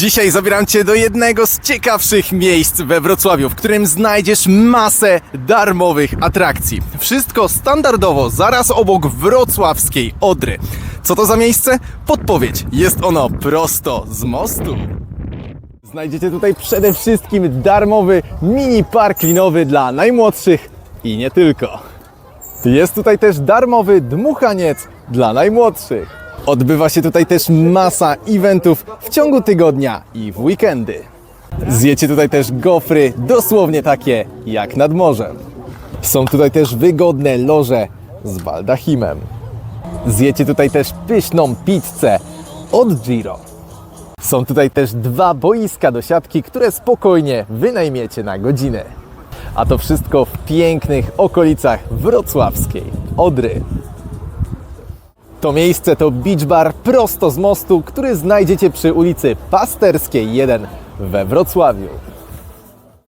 Dzisiaj zabieram Cię do jednego z ciekawszych miejsc we Wrocławiu, w którym znajdziesz masę darmowych atrakcji. Wszystko standardowo zaraz obok wrocławskiej Odry. Co to za miejsce? Podpowiedź. Jest ono prosto z mostu. Znajdziecie tutaj przede wszystkim darmowy mini park linowy dla najmłodszych i nie tylko. Jest tutaj też darmowy dmuchaniec dla najmłodszych. Odbywa się tutaj też masa eventów w ciągu tygodnia i w weekendy. Zjecie tutaj też gofry, dosłownie takie jak nad morzem. Są tutaj też wygodne loże z baldachimem. Zjecie tutaj też pyszną pizzę od Giro. Są tutaj też dwa boiska do siatki, które spokojnie wynajmiecie na godzinę. A to wszystko w pięknych okolicach wrocławskiej Odry. To miejsce to beach bar prosto z mostu, który znajdziecie przy ulicy Pasterskiej 1 we Wrocławiu.